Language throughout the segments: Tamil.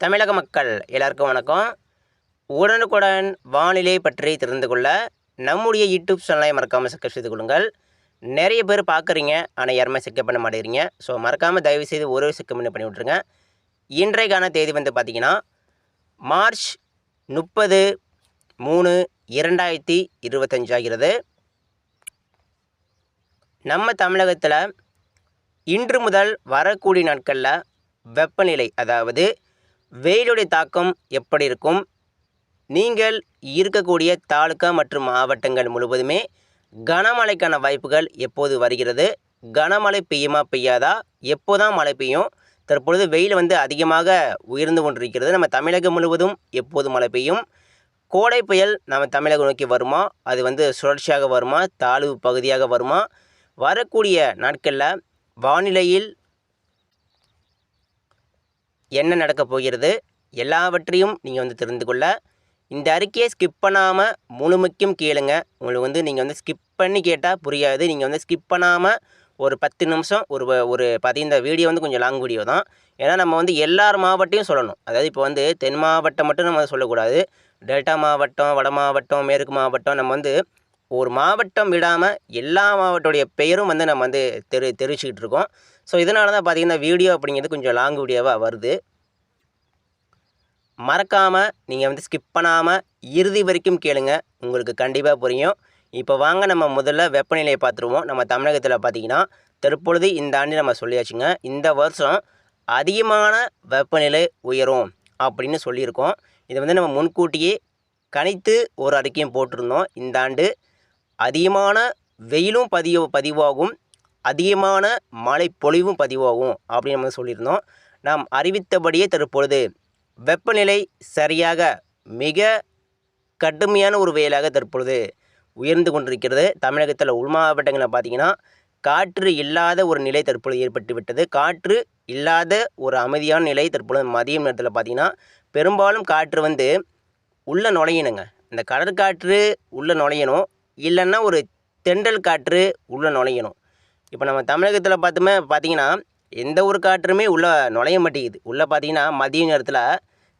தமிழக மக்கள் எல்லாருக்கும் வணக்கம். உடனுக்குடன் வானிலை பற்றி தெரிந்து கொள்ள நம்முடைய யூடியூப் சேனலை மறக்காமல் சப்ஸ்கிரைப் செய்து கொள்ளுங்கள். நிறைய பேர் பார்க்குறீங்க ஆனால் யாருமே செக்கப் பண்ண மாட்டேங்கிறீங்க. ஸோ மறக்காமல் தயவு செய்து ஒரு செக்கப் பண்ணி பண்ணி விட்ருங்க இன்றைக்கான தேதி வந்து பார்த்திங்கன்னா மார்ச் முப்பது மூணு இரண்டாயிரத்தி இருபத்தஞ்சு ஆகிறது. நம்ம தமிழகத்தில் இன்று முதல் வரக்கூடிய நாட்களில் வெப்பநிலை அதாவது வெயிலுடைய தாக்கம் எப்படி இருக்கும்? நீங்கள் இருக்கக்கூடிய தாலுக்கா மற்றும் மாவட்டங்கள் முழுவதுமே கனமழைக்கான வாய்ப்புகள் எப்போது வருகிறது? கனமழை பெய்யுமா பெய்யாதா? எப்போதான் மழை பெய்யும்? தற்பொழுது வெயில் வந்து அதிகமாக உயர்ந்து கொண்டிருக்கிறது. நம்ம தமிழகம் முழுவதும் எப்போது மழை பெய்யும்? கோடை புயல் நம்ம தமிழகம் நோக்கி வருமா? அது வந்து சுழற்சியாக வருமா? தாழ்வு பகுதியாக வருமா? வரக்கூடிய நாட்களில் வானிலையில் என்ன நடக்கப் போகிறது? எல்லாவற்றையும் நீங்கள் வந்து தெரிந்து கொள்ள. இந்த அறிக்கையை ஸ்கிப் பண்ணாமல் முழுமைக்கும் கேளுங்க. உங்களுக்கு வந்து நீங்கள் வந்து ஸ்கிப் பண்ணி கேட்டால் புரியாது. நீங்கள் வந்து ஸ்கிப் பண்ணாமல் ஒரு பத்து நிமிஷம் ஒரு ஒரு பதிந்த வீடியோ வந்து கொஞ்சம் லாங் வீடியோ தான். ஏன்னா நம்ம வந்து எல்லார் மாவட்டையும் சொல்லணும். அதாவது இப்போ வந்து தென் மாவட்டம் மட்டும் நம்ம சொல்லக்கூடாது. டெல்டா மாவட்டம் வட மாவட்டம் மேற்கு மாவட்டம் நம்ம வந்து ஒரு மாவட்டம் விடாமல் எல்லா மாவட்டோடைய பெயரும் வந்து நம்ம வந்து தெரி தெரிவிச்சுக்கிட்டு இருக்கோம். ஸோ இதனால தான் பார்த்தீங்கன்னா வீடியோ அப்படிங்கிறது கொஞ்சம் லாங் வீடியோவாக வருது. மறக்காமல் நீங்கள் வந்து ஸ்கிப் பண்ணாமல் இறுதி வரைக்கும் கேளுங்க. உங்களுக்கு கண்டிப்பாக புரியும். இப்போ வாங்க நம்ம முதல்ல வெப்பநிலையை பார்த்துருவோம். நம்ம தமிழகத்தில் பார்த்தீங்கன்னா தற்பொழுது இந்த ஆண்டு நம்ம சொல்லியாச்சுங்க இந்த வருஷம் அதிகமான வெப்பநிலை உயரும் அப்படின்னு சொல்லியிருக்கோம். இதை வந்து நம்ம முன்கூட்டியே கணித்து ஒரு அறிக்கையும் போட்டிருந்தோம். இந்த ஆண்டு அதிகமான வெயிலும் பதிவு பதிவாகும். அதிகமான மழை பொழிவும் பதிவாகும் அப்படின்னு நம்ம சொல்லியிருந்தோம். நாம் அறிவித்தபடியே தற்பொழுது வெப்பநிலை சரியாக மிக கடுமையான ஒரு வெயிலாக தற்பொழுது உயர்ந்து கொண்டிருக்கிறது. தமிழகத்தில் உள் மாவட்டங்களில் பார்த்தீங்கன்னா காற்று இல்லாத ஒரு நிலை தற்பொழுது ஏற்பட்டு விட்டது. காற்று இல்லாத ஒரு அமைதியான நிலை தற்பொழுது மதியம் நேரத்தில் பார்த்தீங்கன்னா பெரும்பாலும் காற்று வந்து உள்ளே நுழையணுங்க. இந்த கடற்காற்று உள்ளே நுழையணும். இல்லைன்னா ஒரு தென்றல் காற்று உள்ளே நுழையணும். இப்போ நம்ம தமிழகத்தில் பார்த்துமே பார்த்தீங்கன்னா எந்த ஒரு காற்றுமே உள்ளே நுழைய மாட்டேங்குது. உள்ளே பார்த்தீங்கன்னா மதிய நேரத்தில்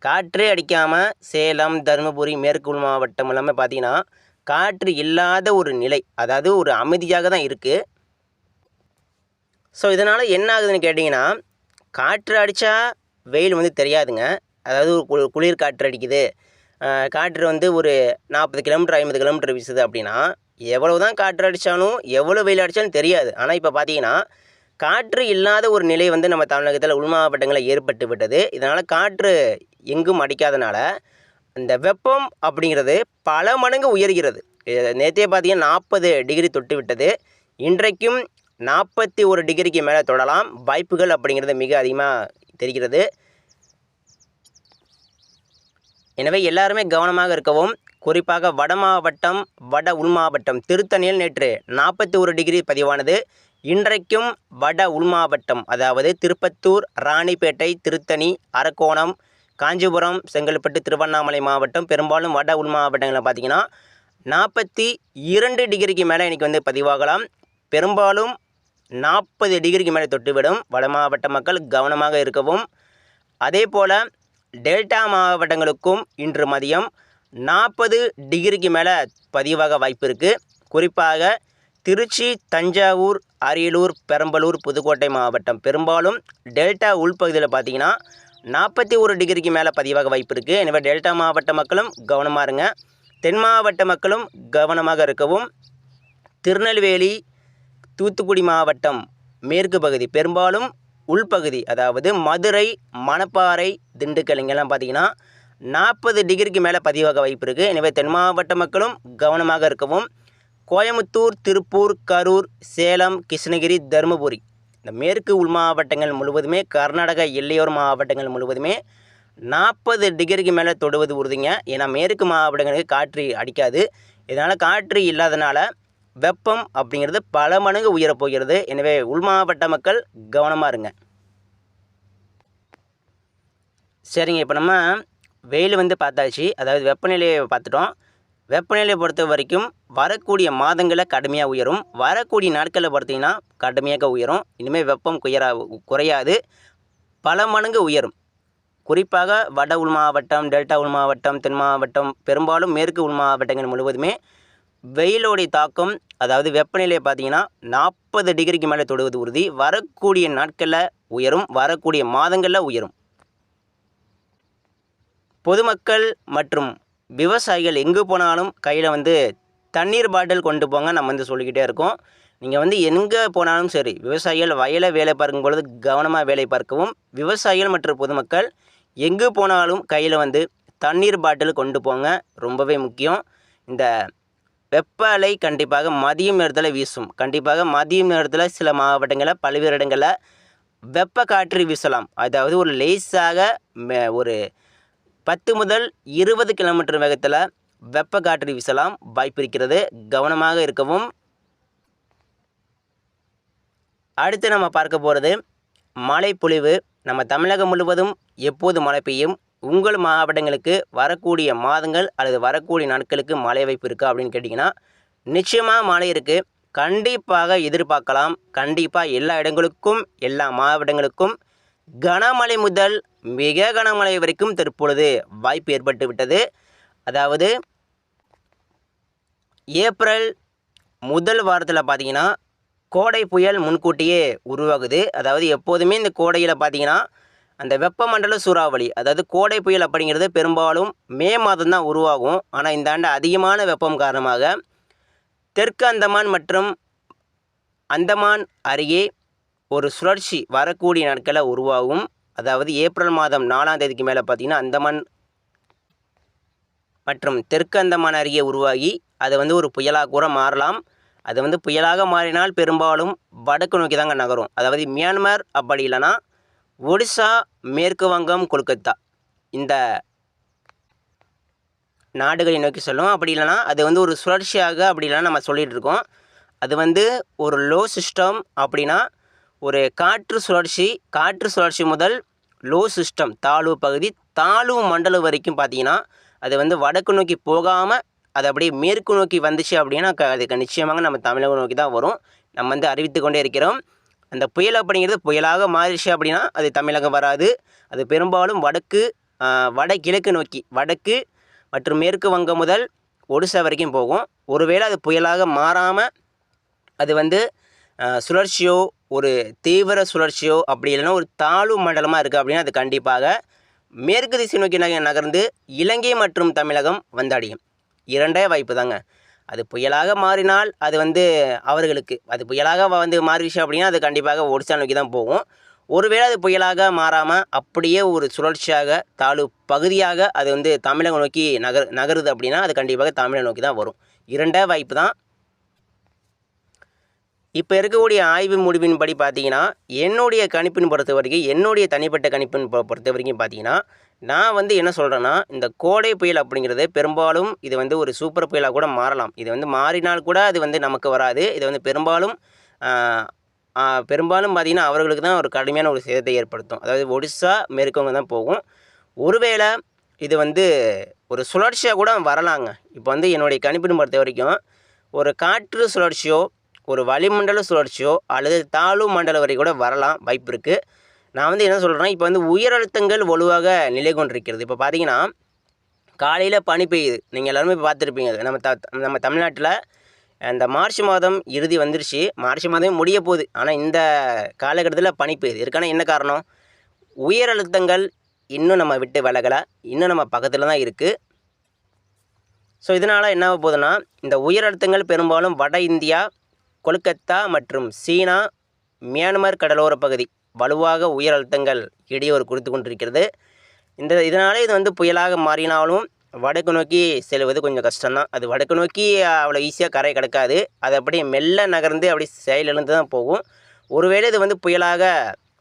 காற்றே அடிக்காமல் சேலம் தருமபுரி மேற்கு மாவட்டம் எல்லாமே பார்த்தீங்கன்னா காற்று இல்லாத ஒரு நிலை அதாவது ஒரு அமைதியாக தான் இருக்குது ஸோ இதனால் என்ன ஆகுதுன்னு கேட்டிங்கன்னா காற்று அடித்தா வெயில் வந்து தெரியாதுங்க. அதாவது ஒரு குளிர் காற்று அடிக்குது. காற்று வந்து ஒரு நாற்பது கிலோமீட்டர் ஐம்பது கிலோமீட்டர் வீசுது அப்படின்னா எவ்வளவு தான் காற்று அடித்தாலும் எவ்வளோ வெயில் அடித்தாலும் தெரியாது. ஆனால் இப்போ பார்த்தீங்கன்னா காற்று இல்லாத ஒரு நிலை வந்து நம்ம தமிழகத்தில் உள் மாவட்டங்களில் ஏற்பட்டு விட்டது. இதனால் காற்று எங்கும் அடிக்காதனால அந்த வெப்பம் அப்படிங்கிறது பல மடங்கு உயர்கிறது. நேற்றே பார்த்தீங்கன்னா நாற்பது டிகிரி தொட்டு விட்டது. இன்றைக்கும் நாற்பத்தி ஒரு டிகிரிக்கு மேலே தொடலாம். வாய்ப்புகள் அப்படிங்கிறது மிக அதிகமாக தெரிகிறது. எனவே எல்லாருமே கவனமாக இருக்கவும் குறிப்பாக வட மாவட்டம் வட உள் மாவட்டம். திருத்தணியில் நேற்று நாற்பத்தி ஒரு டிகிரி பதிவானது. இன்றைக்கும் வட உள் மாவட்டம் அதாவது திருப்பத்தூர் ராணிப்பேட்டை திருத்தணி அரக்கோணம் காஞ்சிபுரம் செங்கல்பட்டு திருவண்ணாமலை மாவட்டம் பெரும்பாலும் வட உள் மாவட்டங்களில் பார்த்தீங்கன்னா நாற்பத்தி இரண்டு டிகிரிக்கு மேலே இன்றைக்கி வந்து பதிவாகலாம். பெரும்பாலும் நாற்பது டிகிரிக்கு மேலே தொட்டுவிடும். வட மாவட்ட மக்கள் கவனமாக இருக்கவும். அதே போல் டெல்டா மாவட்டங்களுக்கும் இன்று மதியம் நாற்பது டிகிரிக்கு மேலே பதிவாக வாய்ப்பு இருக்குது குறிப்பாக திருச்சி தஞ்சாவூர் அரியலூர் பெரம்பலூர் புதுக்கோட்டை மாவட்டம். பெரும்பாலும் டெல்டா உள்பகுதியில் பார்த்தீங்கன்னா நாற்பத்தி ஒரு டிகிரிக்கு மேலே பதிவாக வாய்ப்பு இருக்குது எனவே டெல்டா மாவட்ட மக்களும் கவனமாக இருங்க. தென் மாவட்ட மக்களும் கவனமாக இருக்கவும். திருநெல்வேலி தூத்துக்குடி மாவட்டம் மேற்கு பகுதி பெரும்பாலும் உள்பகுதி அதாவது மதுரை மணப்பாறை திண்டுக்கல் இங்கெல்லாம் பார்த்தீங்கன்னா நாற்பது டிகிரிக்கு மேலே பதிவாக வாய்ப்பு இருக்குது எனவே தென் மாவட்ட மக்களும் கவனமாக இருக்கவும். கோயமுத்தூர் திருப்பூர் கரூர் சேலம் கிருஷ்ணகிரி தருமபுரி இந்த மேற்கு உள் மாவட்டங்கள் முழுவதுமே கர்நாடக எல்லையோர் மாவட்டங்கள் முழுவதுமே நாற்பது டிகிரிக்கு மேலே தொடுவது உறுதிங்க. ஏன்னா மேற்கு மாவட்டங்களுக்கு காற்று அடிக்காது. இதனால் காற்று இல்லாதனால வெப்பம் அப்படிங்கிறது பல மடங்கு உயரப்போகிறது எனவே உள் மாவட்ட மக்கள் கவனமாக இருங்க. சரிங்க இப்போ நம்ம வெயில் வந்து பார்த்தாச்சு. அதாவது வெப்பநிலையை பார்த்துட்டோம். வெப்பநிலையை பொறுத்த வரைக்கும் வரக்கூடிய மாதங்களில் கடுமையாக உயரும். வரக்கூடிய நாட்களில் பார்த்தீங்கன்னா கடுமையாக உயரும். இனிமேல் வெப்பம் குயரா குறையாது. பல மடங்கு உயரும். குறிப்பாக வட உள் மாவட்டம் டெல்டா உள் மாவட்டம் தென் மாவட்டம் பெரும்பாலும் மேற்கு உள் மாவட்டங்கள் முழுவதுமே வெயிலோடைய தாக்கம் அதாவது வெப்பநிலையை பார்த்தீங்கன்னா நாற்பது டிகிரிக்கு மேலே தொடுவது உறுதி. வரக்கூடிய நாட்களில் உயரும். வரக்கூடிய மாதங்களில் உயரும். பொதுமக்கள் மற்றும் விவசாயிகள் எங்கே போனாலும் கையில் வந்து தண்ணீர் பாட்டில் கொண்டு போங்க நம்ம வந்து சொல்லிக்கிட்டே இருக்கோம். நீங்கள் வந்து எங்கே போனாலும் சரி விவசாயிகள் வயலை வேலை பார்க்கும் பொழுது கவனமாக வேலை பார்க்கவும் விவசாயிகள் மற்றும் பொதுமக்கள் எங்கே போனாலும் கையில் வந்து தண்ணீர் பாட்டில் கொண்டு போங்க ரொம்பவே முக்கியம். இந்த வெப்ப அலை கண்டிப்பாக மதியம் நேரத்தில் வீசும். கண்டிப்பாக மதியம் நேரத்தில் சில மாவட்டங்களில் பல்வேறு இடங்களில் வெப்ப காற்று வீசலாம். அதாவது ஒரு லேசாக ஒரு பத்து முதல் இருபது கிலோமீட்டர் வேகத்தில் வெப்ப காற்று வீசலாம். வாய்ப்பு இருக்கிறது கவனமாக இருக்கவும். அடுத்து நம்ம பார்க்க போகிறது மழை பொழிவு நம்ம தமிழகம் முழுவதும் எப்போது மழை பெய்யும்? உங்கள் மாவட்டங்களுக்கு வரக்கூடிய மாதங்கள் அல்லது வரக்கூடிய நாட்களுக்கு மழை வாய்ப்பு இருக்கா அப்படின்னு கேட்டிங்கன்னா நிச்சயமாக மழை இருக்குது கண்டிப்பாக எதிர்பார்க்கலாம். கண்டிப்பாக எல்லா இடங்களுக்கும் எல்லா மாவட்டங்களுக்கும் கனமழை முதல் மிக கனமழை வரைக்கும் தற்பொழுது வாய்ப்பு ஏற்பட்டு விட்டது அதாவது ஏப்ரல் முதல் வாரத்தில் பார்த்தீங்கன்னா கோடை புயல் முன்கூட்டியே உருவாகுது. அதாவது எப்போதுமே இந்த கோடையில் பார்த்தீங்கன்னா அந்த வெப்பமண்டல சூறாவளி அதாவது கோடை புயல் அப்படிங்கிறது பெரும்பாலும் மே மாதம் தான் உருவாகும். ஆனால் இந்த ஆண்டு அதிகமான வெப்பம் காரணமாக தெற்கு அந்தமான் மற்றும் அந்தமான் அருகே ஒரு சுழற்சி வரக்கூடிய நாட்களில் உருவாகும். அதாவது ஏப்ரல் மாதம் நாலாம் தேதிக்கு மேலே பார்த்தீங்கன்னா அந்தமான் மற்றும் தெற்கு அந்தமான் அருகே உருவாகி அது வந்து ஒரு புயலாக கூட மாறலாம். அது வந்து புயலாக மாறினால் பெரும்பாலும் வடக்கு நோக்கி தாங்க நகரும். அதாவது மியான்மர் அப்படி இல்லைன்னா ஒடிசா மேற்கு வங்கம் கொல்கத்தா இந்த நாடுகளை நோக்கி செல்லும். அப்படி இல்லைன்னா அது வந்து ஒரு சுழற்சியாக அப்படி இல்லைன்னா நம்ம சொல்லிகிட்டு இருக்கோம். அது வந்து ஒரு லோ சிஸ்டம் அப்படின்னா ஒரு காற்று சுழற்சி காற்று சுழற்சி முதல் லோ சிஸ்டம் தாழ்வு பகுதி தாழ்வு மண்டலம் வரைக்கும் பார்த்தீங்கன்னா அது வந்து வடக்கு நோக்கி போகாமல் அது அப்படியே மேற்கு நோக்கி வந்துச்சு அப்படின்னா க- அதுக்கு நிச்சயமாக நம்ம தமிழகம் நோக்கி தான் வரும். நம்ம வந்து அறிவித்து கொண்டே இருக்கிறோம். அந்த புயல் அப்படிங்கிறது புயலாக மாறிச்சு அப்படின்னா அது தமிழகம் வராது. அது பெரும்பாலும் வடக்கு வடகிழக்கு நோக்கி வடக்கு மற்றும் மேற்கு வங்கம் முதல் ஒடிசா வரைக்கும் போகும். ஒருவேளை அது புயலாக மாறாமல் அது வந்து சுழற்சியோ ஒரு தீவிர சுழற்சியோ அப்படி இல்லைன்னா ஒரு தாழ்வு மண்டலமாக இருக்குது அப்படின்னா அது கண்டிப்பாக மேற்கு திசை நோக்கி நக நகர்ந்து இலங்கை மற்றும் தமிழகம் வந்தடையும். இரண்டே வாய்ப்பு தாங்க அது புயலாக மாறினால் அது வந்து அவர்களுக்கு அது புயலாக வ- வந்து மாறிடுச்சு அப்படின்னா அது கண்டிப்பாக ஒடிசா நோக்கி தான் போகும். ஒருவேளை அது புயலாக மாறாமல் அப்படியே ஒரு சுழற்சியாக தாழ்வு பகுதியாக அது வந்து தமிழகம் நோக்கி நகர் நகருது அப்படின்னா அது கண்டிப்பாக தமிழை நோக்கி தான் வரும். இரண்டே வாய்ப்பு தான். இப்போ இருக்கக்கூடிய ஆய்வு முடிவின்படி பார்த்தீங்கன்னா என்னுடைய கணிப்பின் பொறுத்த வரைக்கும் என்னுடைய தனிப்பட்ட கணிப்பின் பொறுத்த வரைக்கும் பார்த்தீங்கன்னா நான் வந்து என்ன சொல்கிறேன்னா இந்த கோடை புயல் அப்படிங்கிறது பெரும்பாலும் இது வந்து ஒரு சூப்பர் புயலாக கூட மாறலாம். இது வந்து மாறினால் கூட அது வந்து நமக்கு வராது. இது வந்து பெரும்பாலும் பெரும்பாலும் பார்த்தீங்கன்னா அவர்களுக்கு தான் ஒரு கடுமையான ஒரு சேதத்தை ஏற்படுத்தும். அதாவது ஒடிசா மேற்கவங்க தான் போகும். ஒருவேளை இது வந்து ஒரு சுழற்சியாக கூட வரலாங்க. இப்போ வந்து என்னுடைய கணிப்பின் பொறுத்த வரைக்கும் ஒரு காற்று சுழற்சியோ ஒரு வளிமண்டல சுழற்சியோ அல்லது தாழ்வு மண்டலம் வரை கூட வரலாம் வாய்ப்பு இருக்குது நான் வந்து என்ன சொல்கிறேன்னா இப்போ வந்து உயர் அழுத்தங்கள் வலுவாக நிலை கொண்டிருக்கிறது. இப்போ பார்த்தீங்கன்னா காலையில் பனி பெய்யுது. நீங்கள் எல்லாருமே இப்போ பார்த்துருப்பீங்க நம்ம த நம்ம தமிழ்நாட்டில் இந்த மார்ச் மாதம் இறுதி வந்துருச்சு. மார்ச் மாதமே முடிய போகுது. ஆனால் இந்த காலகட்டத்தில் பனி பெய்யுது. இதுக்கான என்ன காரணம்? உயர் அழுத்தங்கள் இன்னும் நம்ம விட்டு விலகலை. இன்னும் நம்ம பக்கத்தில் தான் இருக்குது ஸோ இதனால் என்ன போகுதுன்னா இந்த உயர் அழுத்தங்கள் பெரும்பாலும் வட இந்தியா கொல்கத்தா மற்றும் சீனா மியான்மர் கடலோர பகுதி வலுவாக உயர் அழுத்தங்கள் இடையூறு கொடுத்து கொண்டிருக்கிறது. இந்த இதனாலே இது வந்து புயலாக மாறினாலும் வடக்கு நோக்கி செல்வது கொஞ்சம் கஷ்டம்தான். அது வடக்கு நோக்கி அவ்வளோ ஈஸியாக கரை கிடக்காது. அது அப்படியே மெல்ல நகர்ந்து அப்படியே செயலிழந்து தான் போகும். ஒருவேளை இது வந்து புயலாக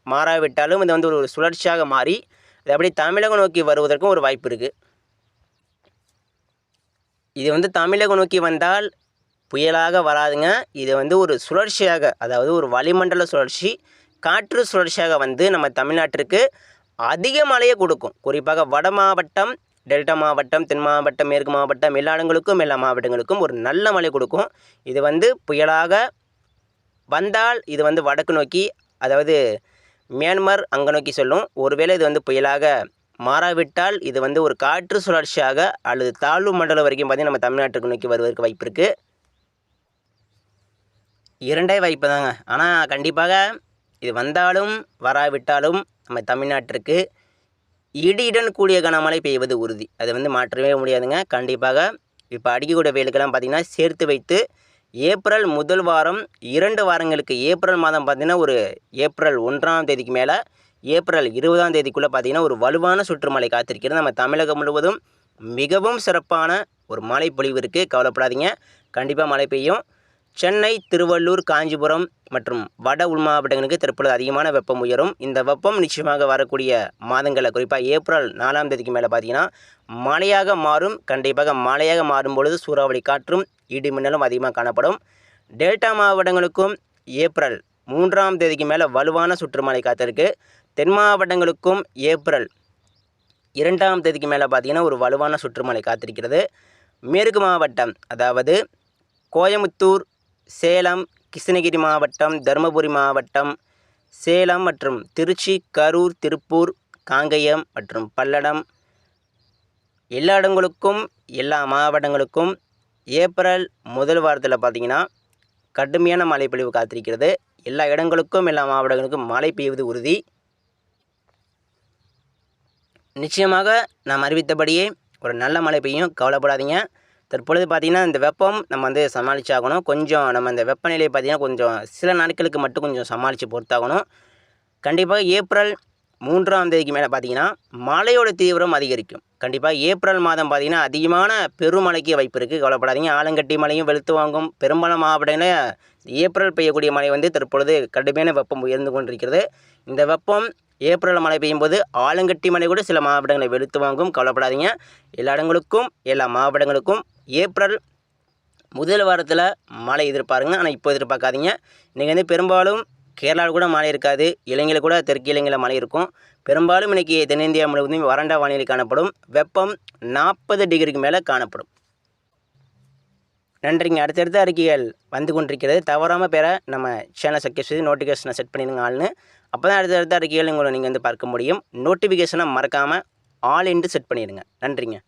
மாறாவிட்டாலும் இது வந்து ஒரு சுழற்சியாக மாறி அது அப்படியே தமிழகம் நோக்கி வருவதற்கும் ஒரு வாய்ப்பு இருக்குது இது வந்து தமிழகம் நோக்கி வந்தால் புயலாக வராதுங்க. இது வந்து ஒரு சுழற்சியாக அதாவது ஒரு வளிமண்டல சுழற்சி காற்று சுழற்சியாக வந்து நம்ம தமிழ்நாட்டிற்கு அதிக மழையை கொடுக்கும். குறிப்பாக வட மாவட்டம் டெல்டா மாவட்டம் தென் மாவட்டம் மேற்கு மாவட்டம் எல்லா இடங்களுக்கும் எல்லா மாவட்டங்களுக்கும் ஒரு நல்ல மழை கொடுக்கும். இது வந்து புயலாக வந்தால் இது வந்து வடக்கு நோக்கி அதாவது மியான்மர் அங்கே நோக்கி செல்லும். ஒருவேளை இது வந்து புயலாக மாறாவிட்டால் இது வந்து ஒரு காற்று சுழற்சியாக அல்லது தாழ்வு மண்டலம் வரைக்கும் பார்த்திங்கன்னா நம்ம தமிழ்நாட்டுக்கு நோக்கி வருவதற்கு வாய்ப்பு இருக்குது இரண்டே வாய்ப்பு தாங்க ஆனால் கண்டிப்பாக இது வந்தாலும் வராவிட்டாலும் நம்ம தமிழ்நாட்டிற்கு இடியுடன் கூடிய கனமழை பெய்வது உறுதி. அது வந்து மாற்றவே முடியாதுங்க. கண்டிப்பாக இப்போ அடிக்கக்கூடிய வெயிலுக்கெல்லாம் பார்த்திங்கன்னா சேர்த்து வைத்து ஏப்ரல் முதல் வாரம் இரண்டு வாரங்களுக்கு ஏப்ரல் மாதம் பார்த்திங்கன்னா ஒரு ஏப்ரல் ஒன்றாம் தேதிக்கு மேலே ஏப்ரல் இருபதாம் தேதிக்குள்ளே பார்த்திங்கன்னா ஒரு வலுவான சுற்றுமழை காத்திருக்கிறது. நம்ம தமிழகம் முழுவதும் மிகவும் சிறப்பான ஒரு மழை பொழிவு இருக்குது கவலைப்படாதீங்க. கண்டிப்பாக மழை பெய்யும். சென்னை திருவள்ளூர் காஞ்சிபுரம் மற்றும் வட உள் மாவட்டங்களுக்கு தற்பொழுது அதிகமான வெப்பம் உயரும். இந்த வெப்பம் நிச்சயமாக வரக்கூடிய மாதங்களில் குறிப்பாக ஏப்ரல் நாலாம் தேதிக்கு மேலே பார்த்தீங்கன்னா மழையாக மாறும். கண்டிப்பாக மழையாக மாறும் பொழுது சூறாவளி காற்றும் இடி மின்னலும் அதிகமாக காணப்படும். டெல்டா மாவட்டங்களுக்கும் ஏப்ரல் மூன்றாம் தேதிக்கு மேலே வலுவான சுற்றுமழை காத்திருக்கு. தென் மாவட்டங்களுக்கும் ஏப்ரல் இரண்டாம் தேதிக்கு மேலே பார்த்தீங்கன்னா ஒரு வலுவான சுற்றுமழை காத்திருக்கிறது. மேற்கு மாவட்டம் அதாவது கோயமுத்தூர் சேலம் கிருஷ்ணகிரி மாவட்டம் தருமபுரி மாவட்டம் சேலம் மற்றும் திருச்சி கரூர் திருப்பூர் காங்கயம் மற்றும் பல்லடம். எல்லா இடங்களுக்கும் எல்லா மாவட்டங்களுக்கும் ஏப்ரல் முதல் வாரத்தில் பார்த்தீங்கன்னா கடுமையான மழை பொழிவு காத்திருக்கிறது. எல்லா இடங்களுக்கும் எல்லா மாவட்டங்களுக்கும் மழை பெய்வது உறுதி. நிச்சயமாக நாம் அறிவித்தபடியே ஒரு நல்ல மழை பெய்யும். கவலைப்படாதீங்க. தற்பொழுது பார்த்திங்கன்னா இந்த வெப்பம் நம்ம வந்து சமாளிச்சாகணும். கொஞ்சம் நம்ம இந்த வெப்பநிலையை பார்த்திங்கன்னா கொஞ்சம் சில நாட்களுக்கு மட்டும் கொஞ்சம் சமாளித்து பொறுத்தாகணும். கண்டிப்பாக ஏப்ரல் மூன்றாம் தேதிக்கு மேலே பார்த்தீங்கன்னா மழையோட தீவிரம் அதிகரிக்கும். கண்டிப்பாக ஏப்ரல் மாதம் பார்த்திங்கன்னா அதிகமான பெருமழைக்கு வாய்ப்பு இருக்குது கவலைப்படாதீங்க. ஆலங்கட்டி மழையும் வெளுத்து வாங்கும். பெரும்பாலும் மாவட்டங்களில் ஏப்ரல் பெய்யக்கூடிய மழை வந்து தற்பொழுது கடுமையான வெப்பம் உயர்ந்து கொண்டிருக்கிறது. இந்த வெப்பம் ஏப்ரல் மழை பெய்யும் போது ஆலங்கட்டி மழை கூட சில மாவட்டங்களை வெளுத்து வாங்கும். கவலைப்படாதீங்க. எல்லா இடங்களுக்கும் எல்லா மாவட்டங்களுக்கும் ஏப்ரல் முதல் வாரத்தில் மழை எதிர்பாருங்க. ஆனால் இப்போ எதிர்பார்க்காதீங்க. இன்றைக்கி வந்து பெரும்பாலும் கேரளாவில் கூட மழை இருக்காது. இலங்கையில் கூட தெற்கு இலங்கையில் மழை இருக்கும். பெரும்பாலும் இன்றைக்கி தென்னிந்தியா முழுவதும் வறண்ட வானிலை காணப்படும். வெப்பம் நாற்பது டிகிரிக்கு மேலே காணப்படும். நன்றிங்க. அடுத்தடுத்த அறிக்கைகள் வந்து கொண்டிருக்கிறது. தவறாமல் பெற நம்ம சேனல் சப்ஸ்கிரைப் செய்து நோட்டிஃபிகேஷனை செட் பண்ணிடுங்க ஆள்னு. அப்போ தான் அடுத்தடுத்த அறிக்கைகள் உங்களை நீங்கள் வந்து பார்க்க முடியும். நோட்டிஃபிகேஷனை மறக்காமல் ஆல் என்று செட் பண்ணிடுங்க. நன்றிங்க.